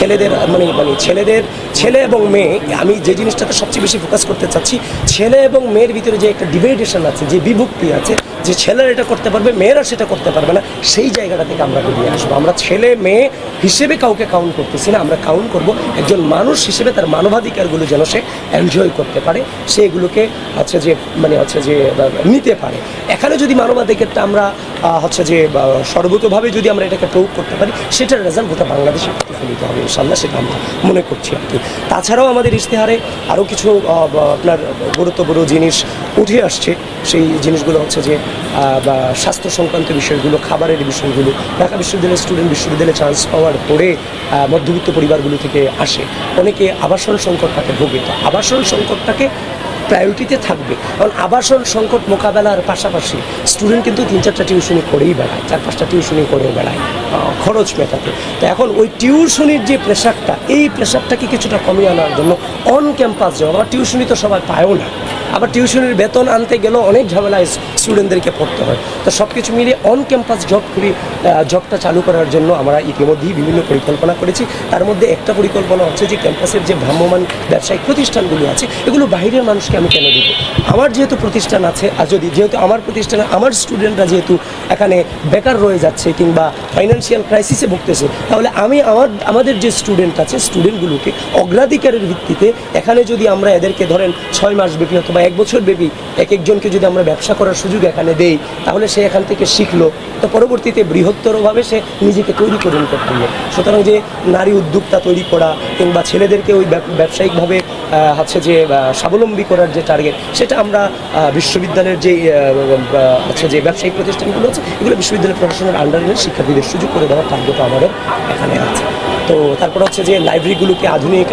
ছেলেদের মানে মানে ছেলেদের, ছেলে এবং মেয়ে, আমি যে জিনিসটাতে সবচেয়ে বেশি ফোকাস করতে চাচ্ছি, ছেলে এবং মেয়ের ভিতরে যে একটা ডিভাইডেশন আছে, যে বিভক্তি আছে, যে ছেলেরা এটা করতে পারবে, মেয়েরা সেটা করতে পারবে না, সেই জায়গাটা থেকে আমরা বেরিয়ে আসব। আমরা ছেলে, মেয়ে হিসেবে কাউকে কাউন্ট করতেছি না, আমরা কাউন্ট করব একজন মানুষ হিসেবে তার মানবাধিকারগুলো যেন সে এনজয় করতে পারে সে এগুলোকে হচ্ছে যে মানে হচ্ছে যে নিতে পারে। এখানে যদি মানবাধিকারটা আমরা হচ্ছে যে সর্বতভাবে যদি আমরা এটাকে প্রয়োগ করতে পারি, সেটার রেজাল্ট গোটা বাংলাদেশে প্রতিফলিত হবে ইনশাল্লাহ সেটা আমরা মনে করছি আর কি। তাছাড়াও আমাদের ইশতেহারে আরও কিছু আপনার গুরুত্বপূর্ণ জিনিস উঠে আসছে। সেই জিনিসগুলো হচ্ছে যে বা, স্বাস্থ্য সংক্রান্ত বিষয়গুলো, খাবারের বিষয়গুলো, ঢাকা বিশ্ববিদ্যালয়ের স্টুডেন্ট বিশ্ববিদ্যালয়ে চান্স পাওয়ার পরে মধ্যবিত্ত পরিবারগুলো থেকে আসে। অনেকে আবাসন সংকটটাকে ভোগে। তো আবাসন সংকটটাকে প্রায়োরিটিতে থাকবে। কারণ আবাসন সংকট মোকাবেলার পাশাপাশি স্টুডেন্ট কিন্তু তিন চারটা টিউশনি করেই বেড়ায়, চার পাঁচটা টিউশনি করে বেড়ায় খরচ মেটাতে। তো এখন ওই টিউশনির যে প্রেশারটা এই প্রেশারটাকে কিছুটা কমিয়ে আনার জন্য অন ক্যাম্পাস জব আবার টিউশনি তো সবাই পায়ও না। আবার টিউশনির বেতন আনতে গেলেও অনেক ঝামেলায় স্টুডেন্টদেরকে পড়তে হয়। তো সব কিছু মিলিয়ে অন ক্যাম্পাস জব খুবই জবটা চালু করার জন্য আমরা ইতিমধ্যেই বিভিন্ন পরিকল্পনা করেছি। তার মধ্যে একটা পরিকল্পনা হচ্ছে যে ক্যাম্পাসের যে ভ্রাম্যমান ব্যবসায়িক প্রতিষ্ঠানগুলো আছে, এগুলো বাইরের মানুষকে আমি কেন দিব? আমার যেহেতু প্রতিষ্ঠান আছে, আর যদি যেহেতু আমার প্রতিষ্ঠানে আমার স্টুডেন্টরা যেহেতু এখানে বেকার রয়ে যাচ্ছে কিংবা ফাইন্যান্সিয়াল ক্রাইসিসে ভুগতেছে, তাহলে আমি আমার, আমাদের যে স্টুডেন্ট আছে স্টুডেন্টগুলোকে অগ্রাধিকারের ভিত্তিতে এখানে যদি আমরা এদেরকে ধরেন ছয় মাস ব্যাপী অথবা এক বছর ব্যাপী এক একজনকে যদি আমরা ব্যবসা করার সুযোগ এখানে দেই, তাহলে সে এখান থেকে শিখলো, তো পরবর্তীতে বৃহত্তরভাবে সে নিজেকে তৈরি করে নিতে পারল। সুতরাং যে নারী উদ্যোক্তা তৈরি করা কিংবা ছেলেদেরকে ওই ব্যবসায়িকভাবে হচ্ছে যে স্বাবলম্বী স্বাবলম্বী করার যে টার্গেট সেটা আমরা বিশ্ববিদ্যালয়ের যে হচ্ছে যে ব্যবসায়িক প্রতিষ্ঠানগুলো আছে, এগুলো বিশ্ববিদ্যালয় প্রশাসনের আন্ডারে শিক্ষার্থীদের সুযোগ করে দেওয়ার টার্গেট আমাদের এখানে আছে। তো তারপর হচ্ছে যে লাইব্রেরিগুলোকে আধুনিক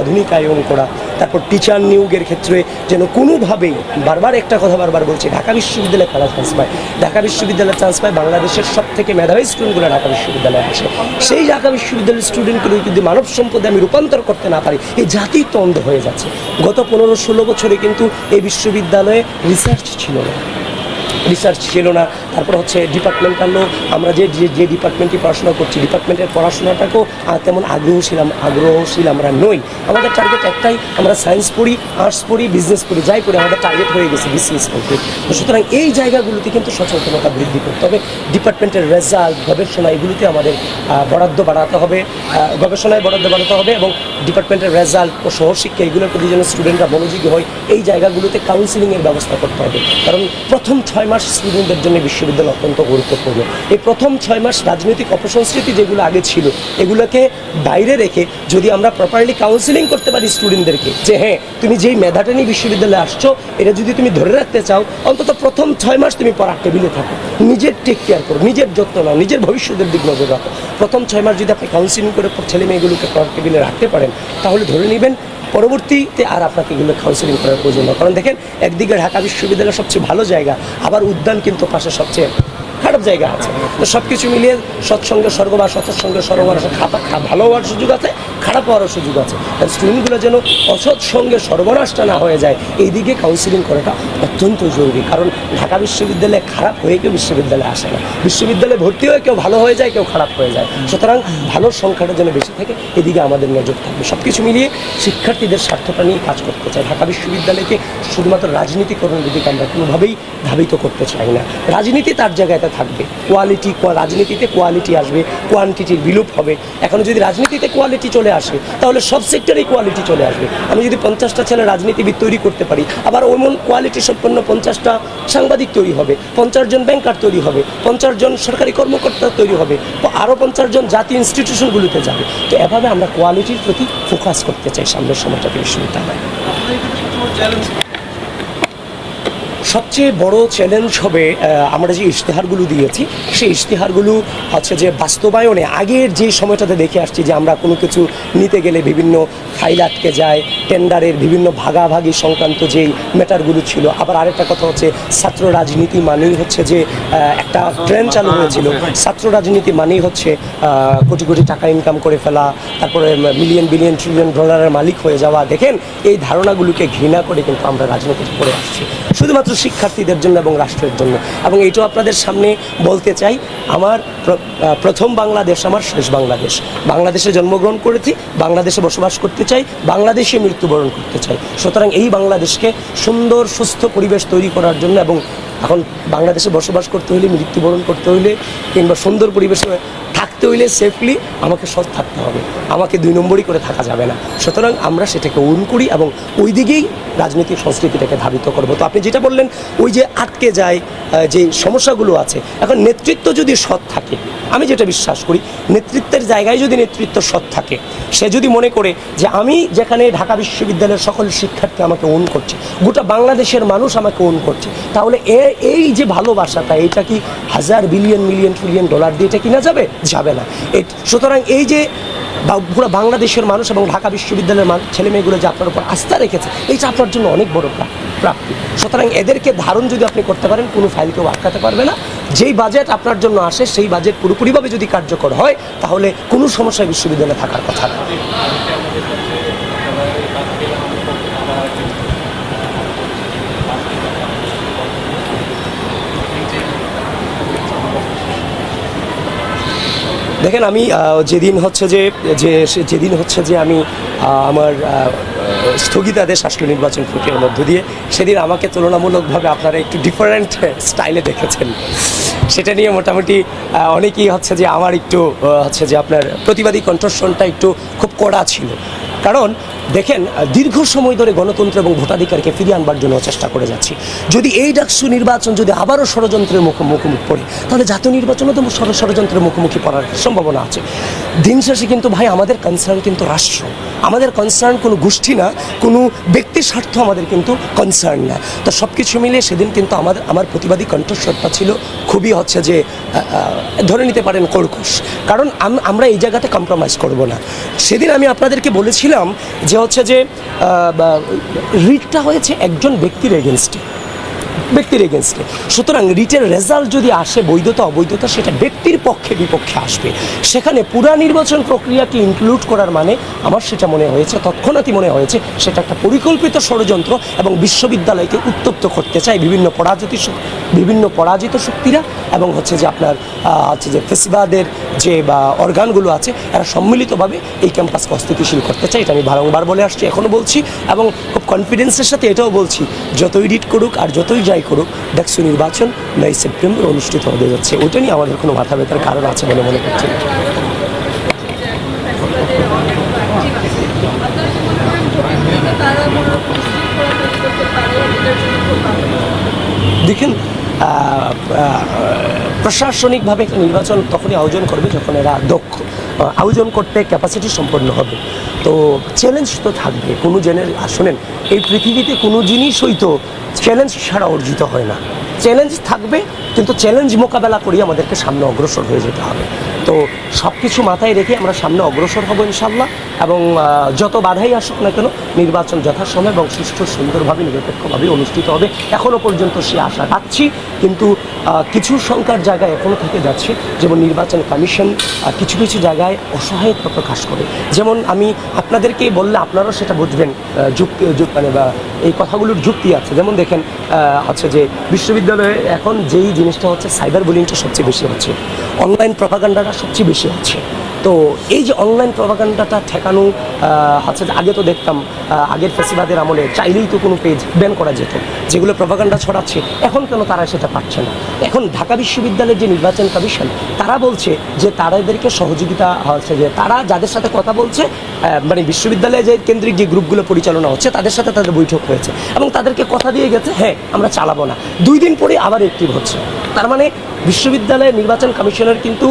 আধুনিকায়ন করা তারপর টিচার নিয়োগের ক্ষেত্রে যেন কোনোভাবেই, বারবার একটা কথা বারবার বলছি, ঢাকা বিশ্ববিদ্যালয়ে খেলা চান্স পায়। ঢাকা বিশ্ববিদ্যালয়ে চান্স পায় বাংলাদেশের সব থেকে মেধাবী স্টুডেন্টগুলো ঢাকা বিশ্ববিদ্যালয়ে আসে। সেই ঢাকা বিশ্ববিদ্যালয়ের স্টুডেন্টগুলো যদি মানব সম্পদে আমি রূপান্তর করতে না পারি, এই জাতি তন্দ হয়ে যাচ্ছে। গত পনেরো ষোলো বছরে কিন্তু এই বিশ্ববিদ্যালয়ে রিসার্চ ছিল না। রিসার্চ ছিল না। তারপর হচ্ছে ডিপার্টমেন্টালও আমরা যে যে- ডিপার্টমেন্টে পড়াশোনা করছি ডিপার্টমেন্টের পড়াশোনাটাকেও তেমন আগ্রহশীল আম- আগ্রহশীল আমরা নই। আমাদের টার্গেট একটাই, আমরা সায়েন্স পড়ি আর্টস পড়ি বিজনেস পড়ি, যাই পড়ি, আমাদের টার্গেট হয়ে গেছে বিসিএস কমপ্লিট তো সুতরাং এই জায়গাগুলোতে কিন্তু সচেতনতা বৃদ্ধি করতে হবে। ডিপার্টমেন্টের রেজাল্ট গবেষণা, এগুলোতে আমাদের বরাদ্দ বাড়াতে হবে। গবেষণায় বরাদ্দ বাড়াতে হবে এবং ডিপার্টমেন্টের রেজাল্ট ও সহশিক্ষা, এগুলোর প্রতি যেন স্টুডেন্টরা মনোযোগী হয়, এই জায়গাগুলোতে কাউন্সিলিংয়ের ব্যবস্থা করতে হবে। কারণ প্রথম ছয় মাস স্টুডেন্টদের জন্য বিশ্ববিদ্যালয় অত্যন্ত গুরুত্বপূর্ণ। এই প্রথম ছয় মাস রাজনৈতিক অপসংস্কৃতি যেগুলো আগে ছিল, এগুলোকে বাইরে রেখে যদি আমরা প্রপারলি কাউন্সিলিং করতে পারি স্টুডেন্টদেরকে যে হ্যাঁ তুমি যেই মেধাটা নিয়ে বিশ্ববিদ্যালয়ে আসছো, এটা যদি তুমি ধরে রাখতে চাও, অন্তত প্রথম ছয় মাস তুমি পড়ার টেবিলে থাকো। নিজের টেক কেয়ার করো, নিজের যত্ন নাও, নিজের ভবিষ্যতের দিক নজর রাখো। প্রথম ছয় মাস যদি আপনি কাউন্সিলিং করে ছেলে মেয়েগুলোকে পড়ার টেবিলে রাখতে পারেন, তাহলে ধরে নেবেন পরবর্তীতে আর আপনাকে এগুলো কাউন্সিলিং করার প্রয়োজন কারণ দেখেন, একদিকে ঢাকা বিশ্ববিদ্যালয় সবচেয়ে ভালো জায়গা, আবার উদ্যান কিন্তু পাশে সবচেয়ে খারাপ জায়গা আছে। তো সব কিছু মিলিয়ে সৎসঙ্গে স্বর্গ বা সৎসঙ্গে স্বর্গ ভালো হওয়ার সুযোগ আছে, খারাপ হওয়ারও সুযোগ আছে। স্টুডেন্টগুলো যেন অসৎ সঙ্গে সর্বনাশটা না হয়ে যায় এই দিকে কাউন্সিলিং করাটা অত্যন্ত জরুরি। কারণ ঢাকা বিশ্ববিদ্যালয়ে খারাপ হয়ে কেউ বিশ্ববিদ্যালয়ে আসে না। বিশ্ববিদ্যালয়ে ভর্তি হয়ে কেউ ভালো হয়ে যায়, কেউ খারাপ হয়ে যায়। সুতরাং ভালোর সংখ্যাটা যেন বেশি থাকে, এদিকে আমাদের নজর থাকবে। সব কিছু মিলিয়ে শিক্ষার্থীদের স্বার্থটা নিয়ে কাজ করতে চাই। ঢাকা বিশ্ববিদ্যালয়কে শুধুমাত্র রাজনীতিকরণের দিকে আমরা কোনোভাবেই ধাবিত করতে চাই না। রাজনীতি তার জায়গাতে থাকবে। কোয়ালিটি রাজনীতিতে কোয়ালিটি আসবে কোয়ান্টিটির বিলোপ হবে। এখন যদি রাজনীতিতে কোয়ালিটি চলে আসে, তাহলে সব সেক্টরেই কোয়ালিটি চলে আসবে। আমি যদি পঞ্চাশটা ছেলে রাজনীতিবিদ তৈরি করতে পারি, আবার ওমন কোয়ালিটি সম্পন্ন পঞ্চাশটা সাংবাদিক তৈরি হবে, পঞ্চাশ জন ব্যাংকার তৈরি হবে, পঞ্চাশ জন সরকারি কর্মকর্তা তৈরি হবে আরও পঞ্চাশ জন জাতীয় ইনস্টিটিউশনগুলোতে যাবে। তো এভাবে আমরা কোয়ালিটির প্রতি ফোকাস করতে চাই সামনের সময়টাতে বিশ্ববিদ্যালয় সবচেয়ে বড় চ্যালেঞ্জ হবে আমরা যে ইশতেহারগুলো দিয়েছি, সেই ইশতেহারগুলো হচ্ছে যে বাস্তবায়নে, আগের যে সময়টাতে দেখে আসছি যে আমরা কোনো কিছু নিতে গেলে বিভিন্ন ফাইল আটকে যায় টেন্ডারের বিভিন্ন ভাগাভাগি সংক্রান্ত যেই ম্যাটারগুলো ছিল। আবার আরেকটা কথা হচ্ছে, ছাত্র রাজনীতি মানেই হচ্ছে যে একটা ট্রেন চালু হয়েছিল। ছাত্র রাজনীতি মানেই হচ্ছে কোটি কোটি টাকা ইনকাম করে ফেলা, তারপরে মিলিয়ন বিলিয়ন ট্রিলিয়ন ডলারের মালিক হয়ে যাওয়া। দেখেন, এই ধারণাগুলোকে ঘৃণা করে কিন্তু আমরা রাজনীতি করে আসছি। শুধুমাত্র শিক্ষার্থীদের জন্য এবং রাষ্ট্রের জন্য। এবং এইটাও আপনাদের সামনে বলতে চাই, আমার প্র- প্রথম বাংলাদেশ, আমার শেষ বাংলাদেশ। বাংলাদেশে জন্মগ্রহণ করেছি, বাংলাদেশে বসবাস করতে চাই, বাংলাদেশে মৃত্যুবরণ করতে চাই। সুতরাং এই বাংলাদেশকে সুন্দর, সুস্থ পরিবেশ তৈরি করার জন্য এবং এখন বাংলাদেশে বসবাস করতে হলে, মৃত্যুবরণ করতে হলে কিংবা সুন্দর পরিবেশে থাকতে হইলে সেফলি আমাকে সৎ থাকতে হবে। আমাকে দুই নম্বরই করে থাকা যাবে না। সুতরাং আমরা সেটাকে উন করি এবং ওই দিকেই রাজনৈতিক সংস্কৃতিটাকে ধাবিত করব। তো আপনি যেটা বললেন, ওই যে আটকে যায় যে সমস্যাগুলো আছে, এখন নেতৃত্ব যদি সৎ থাকে, আমি যেটা বিশ্বাস করি, নেতৃত্বের জায়গায় যদি নেতৃত্ব সৎ থাকে, সে যদি মনে করে যে আমি যেখানে ঢাকা বিশ্ববিদ্যালয়ের সকল শিক্ষার্থী আমাকে ওন করছে, গোটা বাংলাদেশের মানুষ আমাকে ওন করছে, তাহলে এ, এই যে ভালোবাসাটা, এটা কি হাজার বিলিয়ন মিলিয়ন ট্রিলিয়ন ডলার দিয়ে এটা কিনা যাবে? যাবে না এই সুতরাং এই যে পুরো বাংলাদেশের মানুষ এবং ঢাকা বিশ্ববিদ্যালয়ের ছেলে মেয়েগুলো যে আপনার উপর আস্থা রেখেছে এইটা আপনার জন্য অনেক বড় প্রাপ্তি। সুতরাং এদেরকে ধারণ যদি আপনি করতে পারেন, কোনো ফাইল কেউ আটকাতে পারবে না। যেই বাজেট আপনার জন্য আসে, সেই বাজেট পুরোপুরিভাবে যদি কার্যকর হয়, তাহলে কোনো সমস্যায় বিশ্ববিদ্যালয়ে থাকার কথা না। দেখেন, আমি যেদিন হচ্ছে যে যে যেদিন হচ্ছে যে আমি আমার স্থগিতাদেশ আসলো নির্বাচন প্রক্রিয়ার মধ্য দিয়ে, সেদিন আমাকে তুলনামূলকভাবে আপনারা একটু ডিফারেন্ট স্টাইলে দেখেছেন। সেটা নিয়ে মোটামুটি অনেকেই হচ্ছে যে আমার একটু হচ্ছে যে আপনার প্রতিবাদী কণ্ঠস্বরটা একটু খুব কড়া ছিল। কারণ দেখেন দীর্ঘ সময় ধরে গণতন্ত্র এবং ভোটাধিকারকে ফিরিয়ে আনবার জন্য চেষ্টা করে যাচ্ছি। যদি এই ডাকসু নির্বাচন যদি আবারও ষড়যন্ত্রের মুখ মুখোমুখি পড়ে, তাহলে জাতীয় নির্বাচনও তো ষড়- ষড়যন্ত্রের মুখোমুখি পড়ার সম্ভাবনা আছে। দিন শেষে কিন্তু ভাই, আমাদের কনসার্ন কিন্তু রাষ্ট্র। আমাদের কনসার্ন কোনো গোষ্ঠী না, কোনো ব্যক্তি স্বার্থ আমাদের কিন্তু কনসার্ন না। তো সব কিছু মিলে সেদিন কিন্তু আমাদের আমার প্রতিবাদী কণ্ঠস্বরটা ছিল, খুবই হচ্ছে যে ধরে নিতে পারেন কর্কশ। কারণ আমরা এই জায়গাতে কম্প্রোমাইজ করব না। সেদিন আমি আপনাদেরকে বলেছিলাম যে হচ্ছে যে রিটটা হয়েছে একজন ব্যক্তির এগেনস্টে ব্যক্তির এগেনস্টে সুতরাং রিটের রেজাল্ট যদি আসে, বৈধতা, অবৈধতা, সেটা ব্যক্তির পক্ষে, বিপক্ষে আসবে। সেখানে পুরা নির্বাচন প্রক্রিয়াকে ইনক্লুড করার মানে আমার সেটা মনে হয়েছে, তৎক্ষণাৎই মনে হয়েছে, সেটা একটা পরিকল্পিত ষড়যন্ত্র এবং বিশ্ববিদ্যালয়কে উত্তপ্ত করতে চায় বিভিন্ন পরাজিত বিভিন্ন পরাজিত শক্তিরা এবং হচ্ছে যে আপনার হচ্ছে যে ফেসিবাদের যে, বা, অর্গানগুলো আছে, এরা সম্মিলিতভাবে এই ক্যাম্পাসকে অস্থিতিশীল করতে চায়, এটা আমি বারংবার বলে আসছি এখনও বলছি এবং খুব কনফিডেন্সের সাথে এটাও বলছি, যতই রিট করুক আর যতই যাই করুক ডাকসু নির্বাচন নয় সেপ্টেম্বর অনুষ্ঠিত হতে যাচ্ছে। ওইটা নিয়ে আমাদের কোনো মাথা ব্যথার কারণ আছে বলে মনে করছি দেখেন প্রশাসনিকভাবে একটা নির্বাচন তখনই আয়োজন করবে যখন এরা দক্ষ। আয়োজন করতে ক্যাপাসিটি সম্পন্ন হবে। তো চ্যালেঞ্জ তো থাকবে। কোনো জেনে শোনেন এই পৃথিবীতে কোনো জিনিসই তো চ্যালেঞ্জ ছাড়া অর্জিত হয় না। চ্যালেঞ্জ থাকবে, কিন্তু চ্যালেঞ্জ মোকাবেলা করি আমাদেরকে সামনে অগ্রসর হয়ে যেতে হবে। তো সব কিছু মাথায় রেখে আমরা সামনে অগ্রসর হব ইনশাল্লাহ এবং যত বাধাই আসুক না কেন নির্বাচন যথাসময় এবং সুষ্ঠু সুন্দরভাবে নিরপেক্ষভাবে অনুষ্ঠিত হবে। এখনও পর্যন্ত সে আশা রাখছি, কিন্তু কিছু সংখ্যার জায়গায় এখনও থেকে যাচ্ছে। যেমন নির্বাচন কমিশন কিছু কিছু জায়গায় অসহায়ত্ব প্রকাশ করে। যেমন আমি আপনাদেরকে বললে আপনারাও সেটা বুঝবেন যুক্তি যুক- মানে বা এই কথাগুলোর যুক্তি আছে। যেমন দেখেন হচ্ছে যে বিশ্ববিদ্যালয়ে এখন যেই জিনিসটা হচ্ছে, সাইবার বুলিংটা সবচেয়ে বেশি হচ্ছে। অনলাইন প্রপাগান্ডাটা সবচেয়ে বেশি হচ্ছে। তো এই যে অনলাইন প্রভাগান্ডাটা ঠেকানো হচ্ছে আগে তো দেখতাম আগের ফেসিবাদের আমলে চাইলেই তো কোনো পেজ ব্যান করা যেত। যেগুলো প্রপাগান্ডা ছড়াচ্ছে, এখন কেন তারা সেটা পাচ্ছে না? এখন ঢাকা বিশ্ববিদ্যালয়ের যে নির্বাচন কমিশন, তারা বলছে যে তারা এদেরকে সহযোগিতা হচ্ছে, যে তারা যাদের সাথে কথা বলছে মানে বিশ্ববিদ্যালয়ে যে কেন্দ্রিক যে গ্রুপগুলো পরিচালনা হচ্ছে, তাদের সাথে তাদের বৈঠক হয়েছে এবং তাদেরকে কথা দিয়ে গেছে হ্যাঁ আমরা চালাবো না। দুই দিন পরে আবার অ্যাক্টিভ হচ্ছে। তার মানে বিশ্ববিদ্যালয়ের নির্বাচন কমিশনের কিন্তু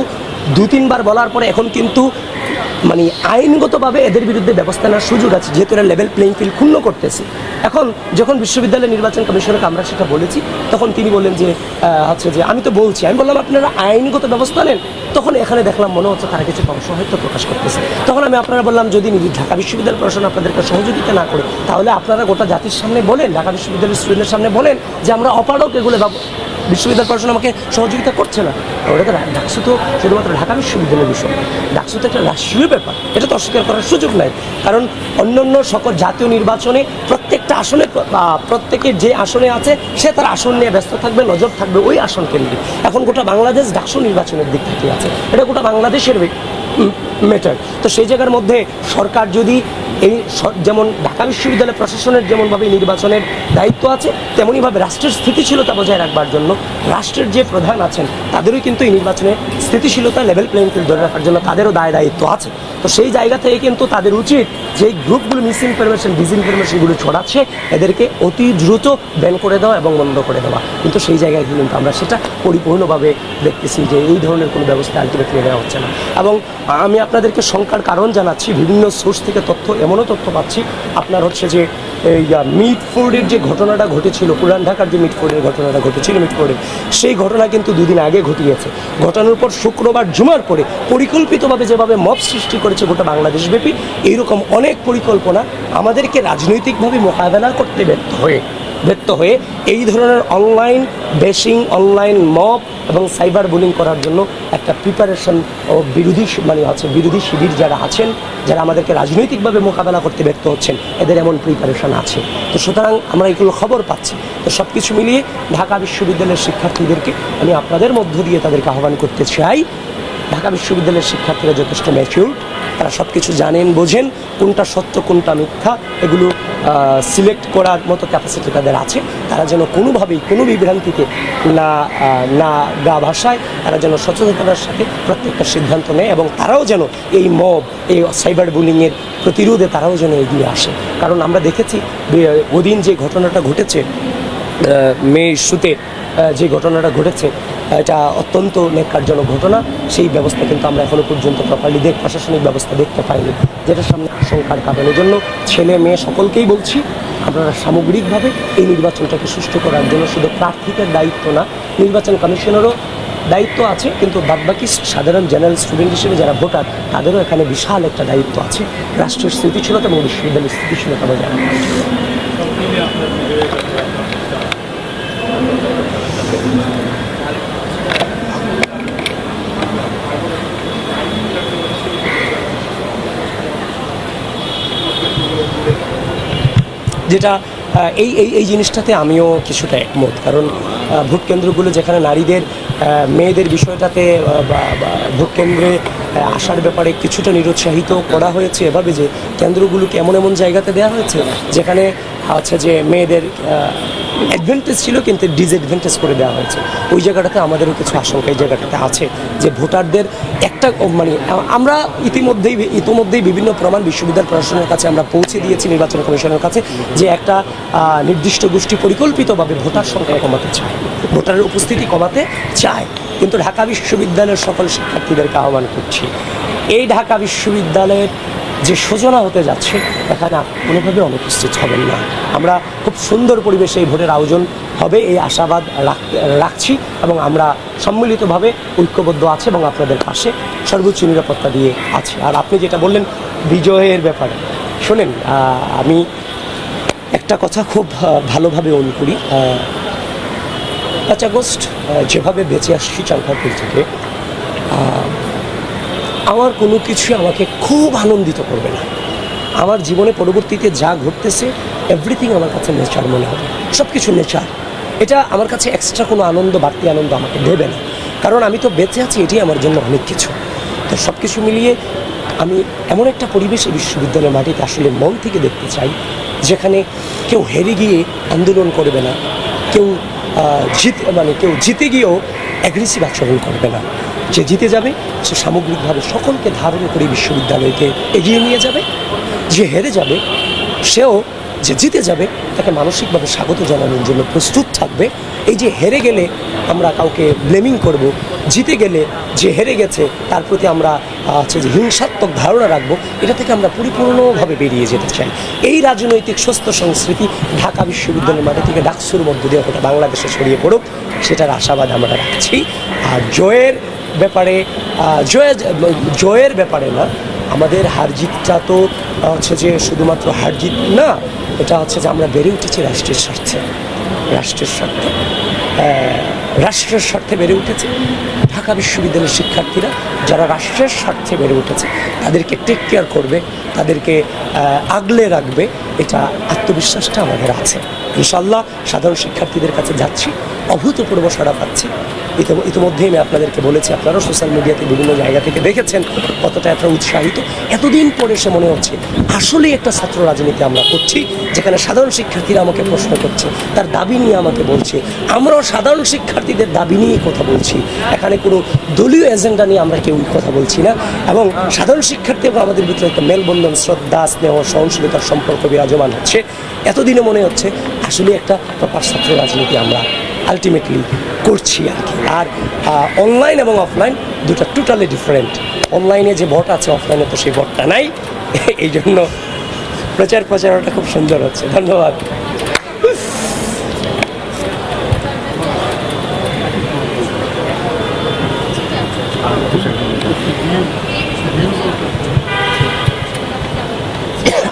দু তিনবার বলার পরে এখন কিন্তু মানে আইনগতভাবে এদের বিরুদ্ধে ব্যবস্থা নেওয়ার সুযোগ আছে, যেহেতু এরা লেভেল প্লেইং ফিল্ড ক্ষুণ্ণ করতেছে। এখন যখন বিশ্ববিদ্যালয় নির্বাচন কমিশনকে আমরা সেটা বলেছি। তখন তিনি বললেন যে হচ্ছে যে, আমি তো বলছি। আমি বললাম, আপনারা আইনগত ব্যবস্থা নেন। তখন এখানে দেখলাম মনে হচ্ছে তারা কিছু অসহায়ত্ব প্রকাশ করতেছে। তখন আমি আপনারা বললাম, যদি ঢাকা বিশ্ববিদ্যালয় প্রশাসন আপনাদেরকে সহযোগিতা না করে, তাহলে আপনারা গোটা জাতির সামনে বলেন, ঢাকা বিশ্ববিদ্যালয়ের স্টুডেন্টের সামনে বলেন যে, আমরা অপারক এগুলো বিশ্ববিদ্যালয় প্রশাসন আমাকে সহযোগিতা করছে না। ওটা তো ডাকসু তো শুধুমাত্র ঢাকা বিশ্ববিদ্যালয়ের বিষয়। ডাকসু তো একটা রাষ্ট্রীয় ব্যাপার। এটা তো অস্বীকার করার সুযোগ নাই। কারণ অন্যান্য সকল জাতীয় নির্বাচনে প্রত্যেকটা আসনে প্রত্যেকের যে আসনে আছে, সে তার আসন নিয়ে ব্যস্ত থাকবে, নজর থাকবে ওই আসন কেন্দ্রিক। এখন গোটা বাংলাদেশ ডাকসু নির্বাচনের দিক থেকে আছে। এটা গোটা বাংলাদেশের মেটার তো সেই জায়গার মধ্যে সরকার যদি এই যেমন ঢাকা বিশ্ববিদ্যালয় প্রশাসনের যেমনভাবে নির্বাচনের দায়িত্ব আছে, তেমনইভাবে রাষ্ট্রের স্থিতিশীলতা বজায় রাখবার জন্য রাষ্ট্রের যে প্রধান আছেন, তাদেরও কিন্তু এই নির্বাচনে স্থিতিশীলতা লেভেল প্লেইং ফিল্ড ধরে রাখার জন্য তাদেরও দায় দায়িত্ব আছে। তো সেই জায়গা থেকে কিন্তু তাদের উচিত যে গ্রুপগুলো মিস ইনফরমেশন ডিসইনফরমেশনগুলো ছড়াচ্ছে, এদেরকে অতি দ্রুত ব্যান করে দেওয়া এবং বন্ধ করে দেওয়া। কিন্তু সেই জায়গায় কিন্তু আমরা সেটা পরিপূর্ণভাবে দেখতেছি যে এই ধরনের কোনো ব্যবস্থা আলটিমেটলি নেওয়া হচ্ছে না। এবং আমি আপনাদেরকে শঙ্কার কারণ জানাচ্ছি, বিভিন্ন সোর্স থেকে তথ্য, এমনও তথ্য পাচ্ছি। আপনার হচ্ছে যে, এই মিটফোর্ডের যে ঘটনাটা ঘটেছিল, পুরান ঢাকার যে মিটফোর্ডের ঘটনাটা ঘটেছিল মিটফোর্ডে সেই ঘটনা কিন্তু দুদিন আগে ঘটিয়েছে। ঘটানোর পর শুক্রবার, জুমার পরে পরিকল্পিতভাবে যেভাবে মব সৃষ্টি করেছে গোটা বাংলাদেশব্যাপী, এইরকম অনেক পরিকল্পনা আমাদেরকে রাজনৈতিকভাবে মোকাবেলা করতে ব্যর্থ হয়ে ব্যর্থ হয়ে এই ধরনের অনলাইন বেশিং অনলাইন মব এবং সাইবার বুলিং করার জন্য একটা প্রিপারেশন ও বিরোধী মানে হচ্ছে বিরোধী শিবির যারা আছেন, যারা আমাদেরকে রাজনৈতিকভাবে মোকাবেলা করতে ব্যক্ত হচ্ছেন, এদের এমন প্রিপারেশন আছে। তো সুতরাং আমরা এগুলো খবর পাচ্ছি। তো সব কিছু মিলিয়ে ঢাকা বিশ্ববিদ্যালয়ের শিক্ষার্থীদেরকে আমি আপনাদের মধ্য দিয়ে তাদেরকে আহ্বান করতে চাই ঢাকা বিশ্ববিদ্যালয়ের শিক্ষার্থীরা যথেষ্ট ম্যাচিউর তারা সব কিছু জানেন, বোঝেন, কোনটা সত্য, কোনটা মিথ্যা, এগুলো সিলেক্ট করার মতো ক্যাপাসিটি তাদের আছে। তারা যেন কোনোভাবেই, কোনো বিভ্রান্তিতে না না গা ভাষায় তারা যেন সচেতনতার সাথে প্রত্যেকটা সিদ্ধান্ত নেয় এবং তারাও যেন এই মব এই সাইবার বুলিংয়ের প্রতিরোধে তারাও যেন এগিয়ে আসে। কারণ আমরা দেখেছি ওদিন যে ঘটনাটা ঘটেছে আহ, মে ইস্যুতে যে ঘটনাটা ঘটেছে এটা অত্যন্ত নেককারজনক ঘটনা। সেই ব্যবস্থা কিন্তু আমরা এখনও পর্যন্ত প্রপারলি দেখ প্রশাসনিক ব্যবস্থা দেখতে পাইনি। যেটা সামনে আশঙ্কার কারণ জন্য ছেলে মেয়ে সকলকেই বলছি আপনারা সামগ্রিকভাবে এই নির্বাচনটাকে সুষ্ঠু করার জন্য শুধু প্রার্থীদের দায়িত্ব না নির্বাচন কমিশনেরও দায়িত্ব আছে কিন্তু বাদবাকি সাধারণ জেনারেল স্টুডেন্ট হিসেবে যারা ভোটার তাদেরও এখানে বিশাল একটা দায়িত্ব আছে রাষ্ট্রের স্থিতিশীলতা এবং বিশ্ববিদ্যালয়ের স্থিতিশীলতা বজায় রাখা যেটা এই এই এই জিনিসটাতে আমিও কিছুটা একমত। কারণ ভোট কেন্দ্রগুলো যেখানে নারীদের মেয়েদের বিষয়টাতে ভোট কেন্দ্রে আসার ব্যাপারে কিছুটা নিরুৎসাহিত করা হয়েছে এভাবে যে কেন্দ্রগুলোকে এমন এমন জায়গাতে দেওয়া হয়েছে যেখানে আছে যে মেয়েদের অ্যাডভান্টেজ ছিল কিন্তু ডিসঅ্যাডভান্টেজ করে দেওয়া হয়েছে। ওই জায়গাটাতে আমাদেরও কিছু আশঙ্কা এই জায়গাটাতে আছে যে ভোটারদের একটা মানে আমরা ইতিমধ্যেই ইতিমধ্যেই বিভিন্ন প্রমাণ বিশ্ববিদ্যালয় প্রশাসনের কাছে আমরা পৌঁছে দিয়েছি নির্বাচন কমিশনের কাছে যে একটা নির্দিষ্ট গোষ্ঠী পরিকল্পিতভাবে ভোটার সংখ্যা কমাতে চায়। ভোটারের উপস্থিতি কমাতে চায়। কিন্তু ঢাকা বিশ্ববিদ্যালয়ের সকল শিক্ষার্থীদেরকে আহ্বান করছি এই ঢাকা বিশ্ববিদ্যালয়ের যে সূচনা হতে যাচ্ছে এখানে কোনোভাবে অনুপস্থিত হবেন না। আমরা খুব সুন্দর পরিবেশে এই ভোটের আয়োজন হবে এই আশাবাদ রাখ- রাখছি এবং আমরা সম্মিলিতভাবে ঐক্যবদ্ধ আছে এবং আপনাদের পাশে সর্বোচ্চ নিরাপত্তা দিয়ে আছি। আর আপনি যেটা বললেন বিজয়ের ব্যাপারে শোনেন আমি একটা কথা খুব ভালোভাবে অনু করি আহ, পাঁচ আগস্ট যেভাবে বেঁচে আসছি চালকাপুর থেকে আমার কোনো কিছুই আমাকে খুব আনন্দিত করবে না। আমার জীবনে পরবর্তীতে যা ঘটতেছে এভরিথিং আমার কাছে নেচার মনে হবে। সব কিছু নেচার এটা আমার কাছে এক্সট্রা কোনো আনন্দ, বাড়তি আনন্দ আমাকে দেবে না। কারণ আমি তো বেঁচে আছি, এটাই আমার জন্য অনেক কিছু। তো সব কিছু মিলিয়ে আমি এমন একটা পরিবেশে বিশ্ববিদ্যালয়ের মাটিতে আসলে মন থেকে দেখতে চাই, যেখানে কেউ হেরে গিয়ে আন্দোলন করবে না, কেউ জিত মানে কেউ জিতে গিয়েও অ্যাগ্রেসিভ আচরণ করবে না। যে জিতে যাবে, সে সামগ্রিকভাবে সকলকে ধারণ করে বিশ্ববিদ্যালয়কে এগিয়ে নিয়ে যাবে। যে হেরে যাবে, সেও যে জিতে যাবে তাকে মানসিকভাবে স্বাগত জানানোর জন্য প্রস্তুত থাকবে। এই যে হেরে গেলে আমরা কাউকে ব্লেমিং করব জিতে গেলে যে হেরে গেছে তার প্রতি আমরা হচ্ছে যে হিংসাত্মক ধারণা রাখব এটা থেকে আমরা পরিপূর্ণভাবে বেরিয়ে যেতে চাই। এই রাজনৈতিক সুস্থ সংস্কৃতি ঢাকা বিশ্ববিদ্যালয়ের মাঠে থেকে ডাকসুর মধ্য দিয়ে গোটা বাংলাদেশে ছড়িয়ে পড়ুক সেটার আশাবাদ আমরা রাখছি। আর জয়ের ব্যাপারে আহ, জয় জয়ের ব্যাপারে না আমাদের হারজিতটা তো হচ্ছে যে শুধুমাত্র হারজিত না, এটা হচ্ছে যে আমরা বেড়ে উঠেছি রাষ্ট্রের স্বার্থে। রাষ্ট্রের স্বার্থে। রাষ্ট্রের স্বার্থে বেড়ে উঠেছে। ঢাকা বিশ্ববিদ্যালয়ের শিক্ষার্থীরা যারা রাষ্ট্রের স্বার্থে বেড়ে উঠেছে, তাদেরকে টেক কেয়ার করবে, তাদেরকে আগলে রাখবে, এটা আত্মবিশ্বাসটা আমাদের আছে। ইনশাল্লাহ সাধারণ শিক্ষার্থীদের কাছে যাচ্ছি। অভূতপূর্ব সাড়া পাচ্ছি। ইতিম- ইতিমধ্যেই আমি আপনাদেরকে বলেছি, আপনারাও সোশ্যাল মিডিয়াতে বিভিন্ন জায়গা থেকে দেখেছেন কতটা একটা উৎসাহিত। এতদিন পরে সে মনে হচ্ছে, আসলেই একটা ছাত্র রাজনীতি আমরা করছি, যেখানে সাধারণ শিক্ষার্থীরা আমাকে প্রশ্ন করছে, তার দাবি নিয়ে আমাকে বলছে, আমরাও সাধারণ শিক্ষার্থীদের দাবি নিয়েই কথা বলছি। এখানে কোনো দলীয় এজেন্ডা নিয়ে আমরা কেউই কথা বলছি না এবং সাধারণ শিক্ষার্থী এবং আমাদের ভিতরে একটা মেলবন্ধন, শ্রদ্ধা, স্নেহ, সহনশীলতার সম্পর্ক বিরাজমান হচ্ছে। এতদিনে মনে হচ্ছে আসলে একটা প্রপার ছাত্র রাজনীতি আমরা আলটিমেটলি করছি আর কি। আর অনলাইন এবং অফলাইন দুটা টোটালি ডিফারেন্ট অনলাইনে যে ভোট আছে অফলাইনে তো সেই ভোটটা নাই। এই জন্য প্রচার প্রচারটা খুব সুন্দর হচ্ছে। ধন্যবাদ।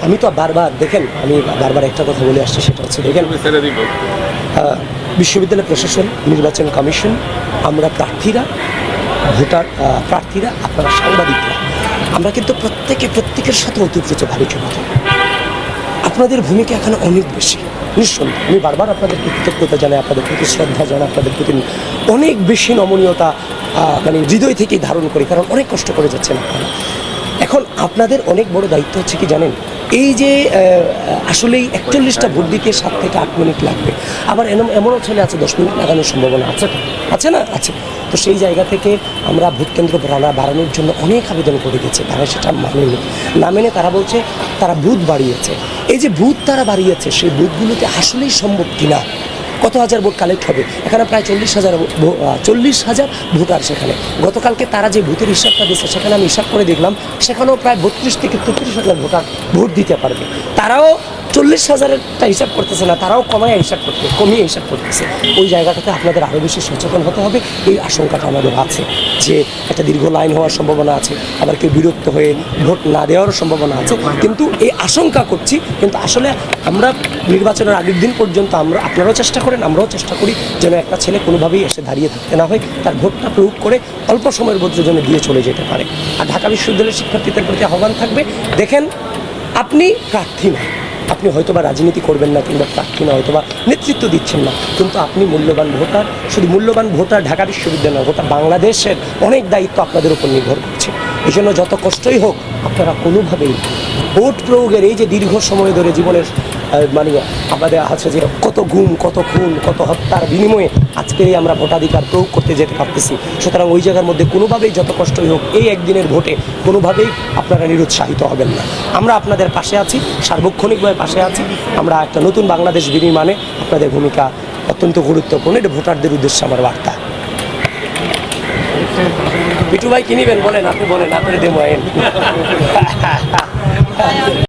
আমি তো বারবার, দেখেন, আমি বারবার একটা কথা বলে আসছি, সেটা হচ্ছে, দেখেন বিশ্ববিদ্যালয় প্রশাসন, নির্বাচন কমিশন, আমরা প্রার্থীরা, ভোটার প্রার্থীরা, আপনারা সাংবাদিকরা, আমরা কিন্তু প্রত্যেকে, প্রত্যেকের সাথে ওতপ্রোতভাবে জড়িত আপনাদের ভূমিকা এখানে অনেক বেশি, নিঃসন্দেহ। আমি বারবার আপনাদের কৃতজ্ঞতা জানাই, আপনাদের প্রতি শ্রদ্ধা জানাই, আপনাদের প্রতি অনেক বেশি নমনীয়তা মানে হৃদয় থেকেই ধারণ করি, কারণ অনেক কষ্ট করে যাচ্ছেন আপনারা। এখন আপনাদের অনেক বড় দায়িত্ব হচ্ছে কি জানেন? এই যে আসলেই একচল্লিশটা ভোট দিতে সাত থেকে আট মিনিট লাগবে। আবার এমন এমনও ছেলে আছে, দশ মিনিট লাগানোর সম্ভাবনা আছে? আছে না? আছে। তো সেই জায়গা থেকে আমরা ভোট কেন্দ্র বাড়া বাড়ানোর জন্য অনেক আবেদন করে গেছে, তারা সেটা মানেনি। না মেনে তারা বলছে, তারা বুথ বাড়িয়েছে। এই যে বুথ তারা বাড়িয়েছে, সেই বুথগুলোতে আসলেই সম্ভব কিনা? কত হাজার ভোট কালেক্ট হবে? এখানে প্রায় চল্লিশ হাজার চল্লিশ হাজার ভোটার সেখানে। গতকালকে তারা যে ভোটের হিসাবটা দিচ্ছে সেখানে আমি হিসাব করে দেখলাম, সেখানেও প্রায় বত্রিশ থেকে তেত্রিশ হাজার ভোটার ভোট দিতে পারবে। তারাও চল্লিশ হাজারেরটা হিসাব করতেছে না, তারাও কমায় হিসাব করতে, কমিয়ে হিসাব করতেছে। ওই জায়গাটাতে আপনাদের আরও বেশি সচেতন হতে হবে, এই আশঙ্কাটা আমাদের আছে যে একটা দীর্ঘ লাইন হওয়ার সম্ভাবনা আছে, আবার কেউ বিরক্ত হয়ে ভোট না দেওয়ারও সম্ভাবনা আছে। কিন্তু এই আশঙ্কা করছি, কিন্তু আসলে আমরা নির্বাচনের আগের দিন পর্যন্ত আমরা, আপনারাও চেষ্টা করেন, আমরাও চেষ্টা করি যেন একটা ছেলে কোনোভাবেই এসে দাঁড়িয়ে থাকতে না হয়, তার ভোটটা প্রয়োগ করে অল্প সময়ের মধ্যে যেন দিয়ে চলে যেতে পারে। আর ঢাকা বিশ্ববিদ্যালয়ের শিক্ষার্থীদের প্রতি আহ্বান থাকবে, দেখেন, আপনি প্রার্থী না। আপনি হয়তোবা রাজনীতি করবেন না কিংবা প্রার্থী না হয়তোবা নেতৃত্ব দিচ্ছেন না। কিন্তু আপনি মূল্যবান ভোটার। শুধু মূল্যবান ভোটার ঢাকা বিশ্ববিদ্যালয় গোটা বাংলাদেশের অনেক দায়িত্ব আপনাদের উপর নির্ভর করছে। এই জন্য যত কষ্টই হোক আপনারা কোনোভাবেই ভোট প্রয়োগের এই যে দীর্ঘ সময় ধরে জীবনের আহ, মানে আমাদের আছে যে কত গুম, কত খুন, কত হত্যার বিনিময়ে আজকেরই আমরা ভোটাধিকার প্রয়োগ করতে যেতে পারতেছি। সুতরাং ওই জায়গার মধ্যে কোনোভাবেই যত কষ্টই হোক, এই একদিনের ভোটে কোনোভাবেই আপনারা নিরুৎসাহিত হবেন না। আমরা আপনাদের পাশে আছি, সার্বক্ষণিকভাবে পাশে আছি। আমরা একটা নতুন বাংলাদেশ বিনির্মাণে আপনাদের ভূমিকা অত্যন্ত গুরুত্বপূর্ণ। এটা ভোটারদের উদ্দেশ্যে আমার বার্তা। পিটু ভাই কিনিবেন বলেন, আপনি বলেন আপনি দেবো আইন।